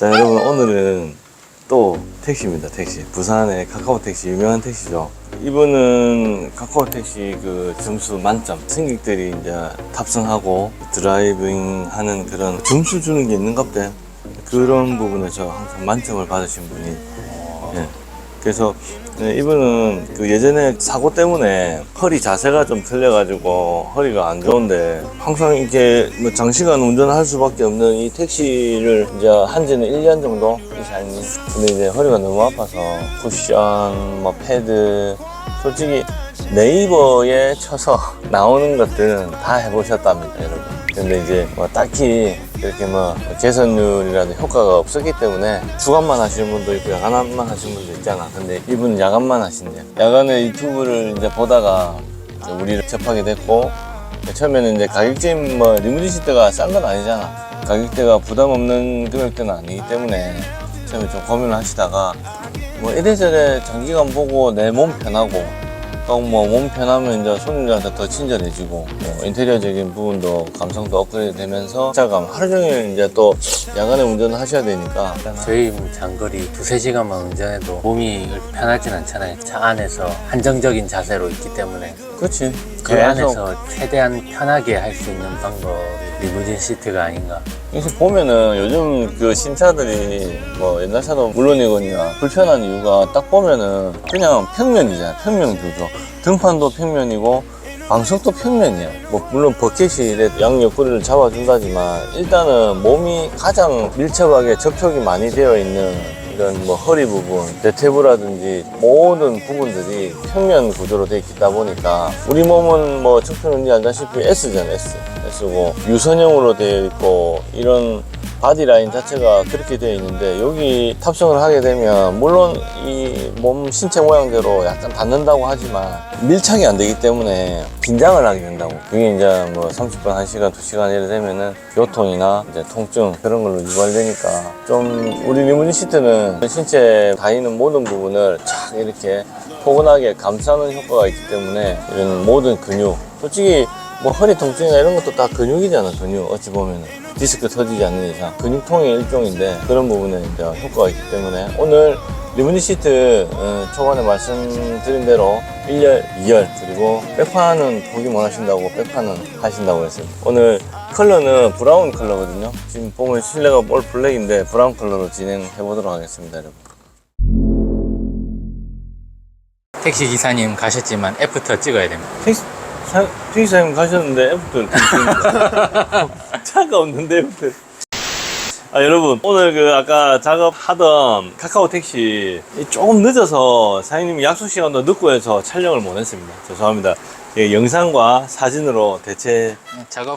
자 여러분 오늘은 또 택시입니다 택시. 부산의 카카오 택시 유명한 택시죠. 이분은 카카오 택시 그 점수 만점 승객들이 이제 탑승하고 드라이빙 하는 그런 점수 주는 게 있는갑대 그런 부분에서 항상 만점을 받으신 분이 예. 그래서 네, 이분은 그 예전에 사고 때문에 허리 자세가 좀 틀려가지고 허리가 안 좋은데 항상 이렇게 뭐 장시간 운전할 수밖에 없는 이 택시를 이제 한 지는 1년 정도 이상이 근데 이제 허리가 너무 아파서 쿠션, 뭐 패드 솔직히 네이버에 쳐서 나오는 것들은 다 해보셨답니다 여러분 근데 이제 뭐 딱히 이렇게 뭐 개선율이라도 효과가 없었기 때문에 주간만 하시는 분도 있고 야간만 하시는 분도 있잖아. 근데 이분은 야간만 하신대요. 야간에 유튜브를 이제 보다가 이제 우리를 접하게 됐고 처음에는 이제 가격대 뭐 리무진 시트가 싼 건 아니잖아. 가격대가 부담 없는 금액대는 아니기 때문에 처음에 좀 고민을 하시다가 뭐 이래저래 장기간 보고 내 몸 편하고 또뭐 몸 편하면 이제 손님들한테 더 친절해지고 뭐 인테리어적인 부분도 감성도 업그레이드 되면서 차감 하루 종일 이제 또 야간에 운전을 하셔야 되니까 저희 뭐 장거리 두세 시간만 운전해도 몸이 편하진 않잖아요. 차 안에서 한정적인 자세로 있기 때문에 그렇지. 그 안에서 최대한 편하게 할 수 있는 방법이 리무진 시트가 아닌가. 그래서 보면은 요즘 그 신차들이 뭐 옛날 차도 물론이거니와 불편한 이유가 딱 보면은 그냥 평면이잖아 평면 구조. 등판도 평면이고 방석도 평면이야. 뭐 물론 버켓이 이래 양 옆구리를 잡아준다지만 일단은 몸이 가장 밀접하게 접촉이 많이 되어 있는 이런 뭐 허리 부분, 대퇴부라든지 모든 부분들이 평면 구조로 되어 있다 보니까 우리 몸은 뭐 청평은지 알다시피 S잖아 S. S고 유선형으로 되어 있고 이런 바디 라인 자체가 그렇게 되어 있는데 여기 탑승을 하게 되면 물론 이 몸 신체 모양대로 약간 닿는다고 하지만 밀착이 안 되기 때문에 긴장을 하게 된다고. 그게 이제 뭐 30분, 1시간, 2시간 이래 되면은 교통이나 이제 통증 그런 걸로 유발되니까 좀 우리 리무진 시트는 신체 다니는 모든 부분을 착 이렇게 포근하게 감싸는 효과가 있기 때문에 이런 모든 근육 솔직히 뭐 허리 통증이나 이런 것도 다 근육이잖아 근육 어찌 보면은 디스크 터지지 않는 이상 근육통의 일종인데 그런 부분에 이제 효과가 있기 때문에 오늘 리무진 시트 어, 초반에 말씀드린 대로 1열, 2열 그리고 백판은 보기 원하신다고 백판은 하신다고 했어요 오늘 컬러는 브라운 컬러거든요. 지금 보면 실내가 올 블랙인데 브라운 컬러로 진행해 보도록 하겠습니다 여러분. 택시 기사님 가셨지만 애프터 찍어야 됩니다. 택시 사, 택시사님 가셨는데 애프터를 차가 없는데 애프터. 아 여러분 오늘 그 아까 작업하던 카카오 택시 이 조금 늦어서 사장님이 약속 시간도 늦고 해서 촬영을 못 했습니다. 죄송합니다. 예, 영상과 사진으로 대체 작업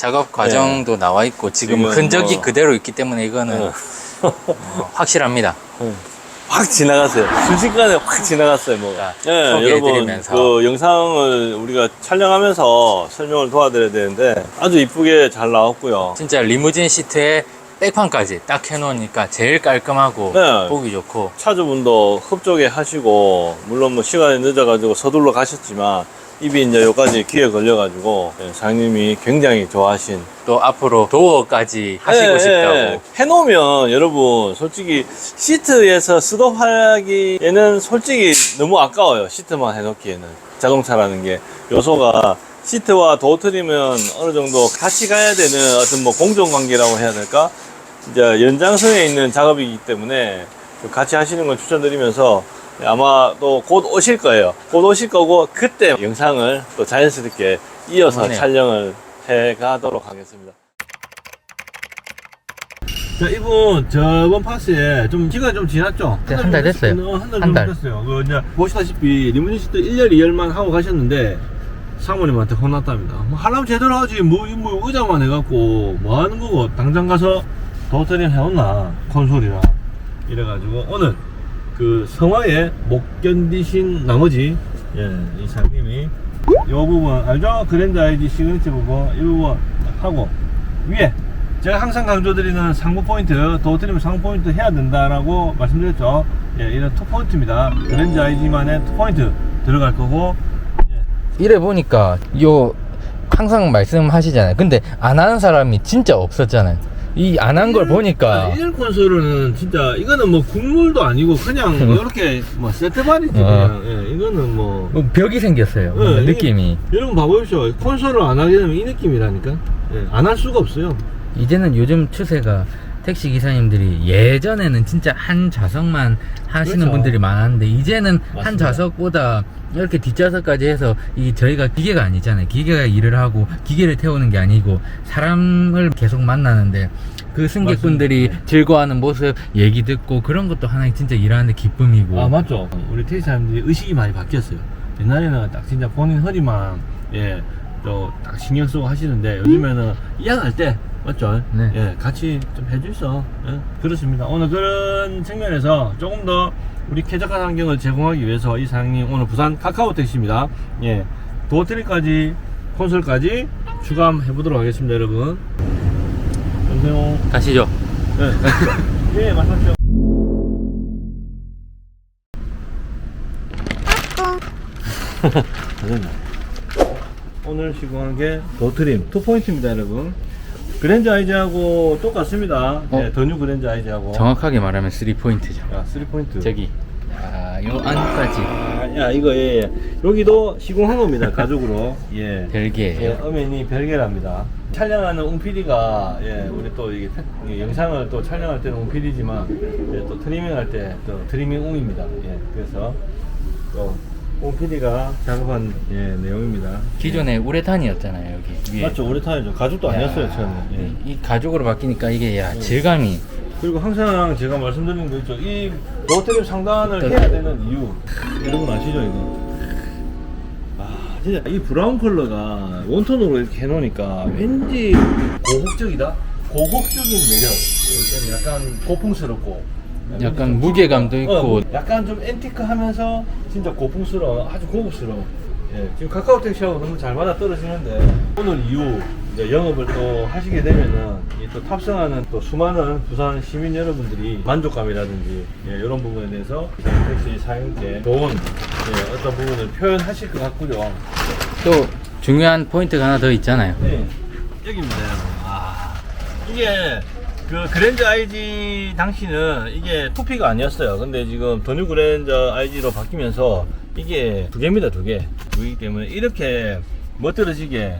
작업 과정도 나와 있고 지금 지금 흔적이 뭐- 그대로 있기 때문에 이거는 어, 어, 확실합니다. 확 지나갔어요. 순식간에 확 지나갔어요 뭐가. 자, 예, 여러분 소개해드리면서. 그 영상을 우리가 촬영하면서 설명을 도와드려야 되는데 아주 이쁘게 잘 나왔고요. 진짜 리무진 시트에 백판까지 딱 해놓으니까 제일 깔끔하고 네. 보기 좋고. 차주분도 흡족해 하시고 물론 뭐 시간이 늦어가지고 서둘러 가셨지만 입이 이제 여기까지 귀에 걸려가지고 예, 사장님이 굉장히 좋아하신 또 앞으로 도어까지 하시고 예, 싶다고. 예. 해놓으면 여러분 솔직히 시트에서 스톱하기에는 솔직히 너무 아까워요 시트만 해놓기에는. 자동차라는 게. 요소가 시트와 도어 트림은 어느 정도 같이 가야 되는 어떤 뭐 공정 관계라고 해야 될까? 이제 연장선에 있는 작업이기 때문에 그 같이 하시는 걸 추천드리면서 아마 또 곧 오실 거예요. 곧 오실 거고 그때 영상을 또 자연스럽게 이어서 좋네요. 촬영을 해 가도록 하겠습니다. 자, 이분 저번 파스에 좀 시간이 좀 지났죠? 네, 한달 됐어요. 한달 한 달. 됐어요. 그 이제 보시다시피 리무진 시트 1열, 2열만 하고 가셨는데 사모님한테 혼났답니다. 뭐 하려면 제대로 하지 뭐, 이뭐 의자만 해갖고 뭐 하는 거고 당장 가서 도트림 해온나 콘솔이랑 이래가지고 오늘 그 성화에 못 견디신 나머지 예, 이 사장님이 이 부분 알죠? 그랜드 아이디 시그니처 부분 이 부분 딱 하고 위에 제가 항상 강조드리는 상부 포인트 도어트림 상부 포인트 해야 된다라고 말씀드렸죠 예, 이런 투 포인트입니다 그랜드 아이디만의 투 포인트 들어갈 거고 예. 이래 보니까 요 항상 말씀하시잖아요. 근데 안 하는 사람이 진짜 없었잖아요. 이 안 한 걸 보니까 1 콘솔은 진짜 이거는 뭐 국물도 아니고 그냥 이렇게 뭐 세트바리지 어. 그냥 예, 이거는 뭐 뭐 벽이 생겼어요. 네, 뭔가 이게- 느낌이. 여러분 봐보십시오 콘솔을 안 하게 되면 이 느낌이라니까 예, 안할 수가 없어요 이제는 요즘 추세가 택시 기사님들이 예전에는 진짜 한 좌석만 하시는 그렇죠. 분들이 많았는데 이제는 한 맞습니다. 좌석보다 이렇게 뒷좌석까지 해서 이 저희가 기계가 아니잖아요. 기계가 일을 하고 기계를 태우는 게 아니고 사람을 계속 만나는데 그 승객분들이 맞습니다. 즐거워하는 모습 얘기 듣고 그런 것도 하나의 진짜 일하는데 기쁨이고. 아 맞죠. 우리 택시 사람들이 의식이 많이 바뀌었어요. 옛날에는 딱 진짜 본인 허리만 예또딱 신경 쓰고 하시는데 요즘에는 이양할 때 맞죠 네. 예 같이 좀 해주셔 예, 그렇습니다 오늘 그런 측면에서 조금 더 우리 쾌적한 환경을 제공하기 위해서 이 사장님 오늘 부산 카카오 택시입니다 예 도어트리까지 콘솔까지 추가해 보도록 하겠습니다 여러분 안녕하세요 가시죠. 네. 예, 말씀하시죠. 됐네. 오늘 시공한 게 도트림 2포인트입니다, 여러분. 그랜저 아이즈하고 똑같습니다. 어? 네, 더뉴 그랜저 아이즈하고. 정확하게 말하면 3포인트죠. 야, 3포인트. 저기 아, 요 안까지 아, 야, 이거, 예, 예. 여기도 시공한 겁니다, 가죽으로. 예. 예, 별개예요. 어면이 별개랍니다. 촬영하는 웅피디가 예, 우리 또 이게 태- 이 영상을 또 촬영할 때는 웅피디지만 예, 또 트리밍 할 때 또 트리밍 웅입니다. 예, 그래서 또 웅피디가 작업한 예, 내용입니다. 기존에 우레탄이었잖아요 여기 위에. 맞죠, 오래 타야죠. 가죽도 아니었어요, 야, 처음에. 예. 이, 이 가죽으로 바뀌니까 이게 야 질감이 그리고 항상 제가 말씀드리는 거 있죠. 이 로테림 상단을 해야 되는 이유. 여러분 아시죠, 이거? 아, 진짜 이 브라운 컬러가 원톤으로 이렇게 해놓으니까 왠지 고혹적이다? 고혹적인 매력. 좀 약간 고풍스럽고. 약간 무게감도 있고 어, 약간 좀 앤티크 하면서 진짜 고풍스러운, 아주 고급스러운. 예, 지금 카카오 택시하고 너무 잘 맞아 떨어지는데 오늘 이후 이제 영업을 또 하시게 되면은 이 또 탑승하는 또 수많은 부산 시민 여러분들이 만족감이라든지 예, 이런 부분에 대해서 택시 사용때 좋은 예, 어떤 부분을 표현하실 것 같고요. 또 중요한 포인트가 하나 더 있잖아요. 네, 여기입니다. 아, 이게 그 그랜저 IG 당시는 이게 투피가 아니었어요. 근데 지금 더뉴 그랜저 IG로 바뀌면서 이게 두 개입니다, 두 개. 그렇기 때문에 이렇게 멋들어지게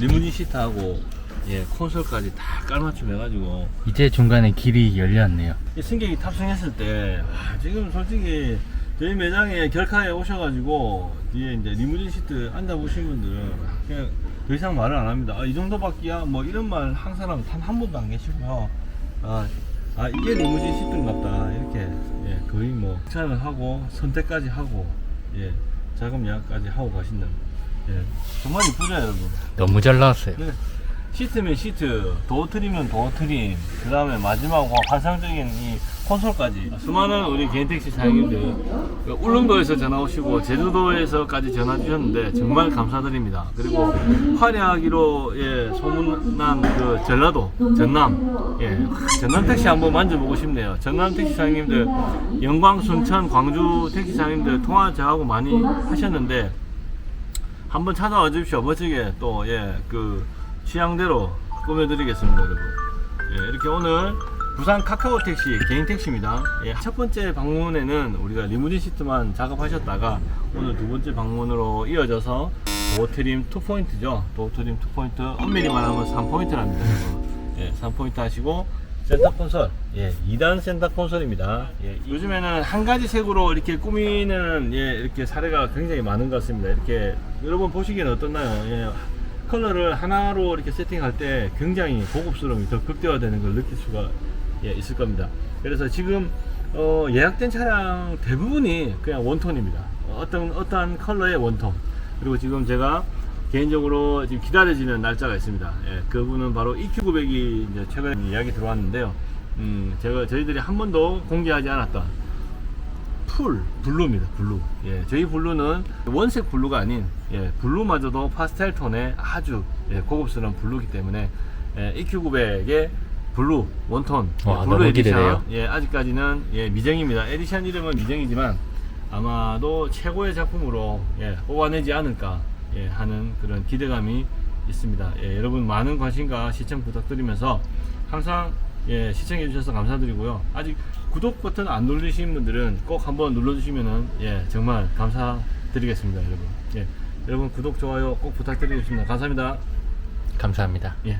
리무진 시트하고 예, 콘솔까지 다 깔맞춤 해가지고 이제 중간에 길이 열렸네요. 이 승객이 탑승했을 때 아, 지금 솔직히 저희 매장에 결카에 오셔가지고 뒤에 이제 리무진 시트 앉아보신 분들은 그냥 더 이상 말을 안 합니다. 아, 이 정도밖이야? 뭐 이런 말 한 사람 단 한 분도 안 계시고요. 아, 아 이게 리무진 시트인갑다 이렇게 예, 거의 뭐 추천을 하고 선택까지 하고 예, 자금 예약까지 하고 가신다는 예, 정말 이쁘죠 여러분. 너무 잘 나왔어요. 네. 시트면 시트, 도어 트림면 도어 트림, 그 다음에 마지막 환상적인 이 콘솔까지. 수많은 우리 개인 택시 사장님들, 그 울릉도에서 전화 오시고 제주도에서까지 전화 주셨는데 정말 감사드립니다. 그리고 화려하기로 예, 소문난 그 전라도, 전남, 예, 전남 택시 한번 만져보고 싶네요. 전남 택시 사장님들, 영광, 순천, 광주 택시 사장님들 통화 저하고 많이 하셨는데, 한번 찾아와 주십시오. 멋지게 또, 예, 그, 취향대로 꾸며드리겠습니다, 여러분. 예, 이렇게 오늘 부산 카카오 택시, 개인 택시입니다. 예, 첫 번째 방문에는 우리가 리무진 시트만 작업하셨다가 오늘 두 번째 방문으로 이어져서 도어트림 2포인트죠. 도어트림 2포인트, 엄밀히만 하면 3포인트랍니다. 예, 3포인트 하시고 센터 콘솔, 예, 2단 센터 콘솔입니다. 예, 요즘에는 한 가지 색으로 이렇게 꾸미는 예, 이렇게 사례가 굉장히 많은 것 같습니다. 이렇게 여러분 보시기에는 어떻나요? 예, 컬러를 하나로 이렇게 세팅할 때 굉장히 고급스러움이 더 극대화되는 걸 느낄 수가 예, 있을 겁니다. 그래서 지금 어, 예약된 차량 대부분이 그냥 원톤입니다. 어떤 어떠한 컬러의 원톤. 그리고 지금 제가 개인적으로 지금 기다려지는 날짜가 있습니다. 예, 그분은 바로 EQ900이 이제 최근에 예약이 들어왔는데요. 음, 제가 저희들이 한 번도 공개하지 않았던 풀 블루입니다. 블루. 예, 저희 블루는 원색 블루가 아닌 예, 블루마저도 파스텔 톤의 아주 예, 고급스러운 블루기 때문에 예, EQ900의 블루 원톤 예, 와, 블루 너무 에디션. 예, 아직까지는 예, 미정입니다. 에디션 이름은 미정이지만 아마도 최고의 작품으로 예, 뽑아내지 않을까 예, 하는 그런 기대감이 있습니다. 예, 여러분 많은 관심과 시청 부탁드리면서 항상 예, 시청해 주셔서 감사드리고요. 아직 구독 버튼 안 누르신 분들은 꼭 한번 눌러주시면은 예, 정말 감사드리겠습니다, 여러분. 예, 여러분 구독 좋아요 꼭 부탁드리겠습니다. 감사합니다. 감사합니다. 예.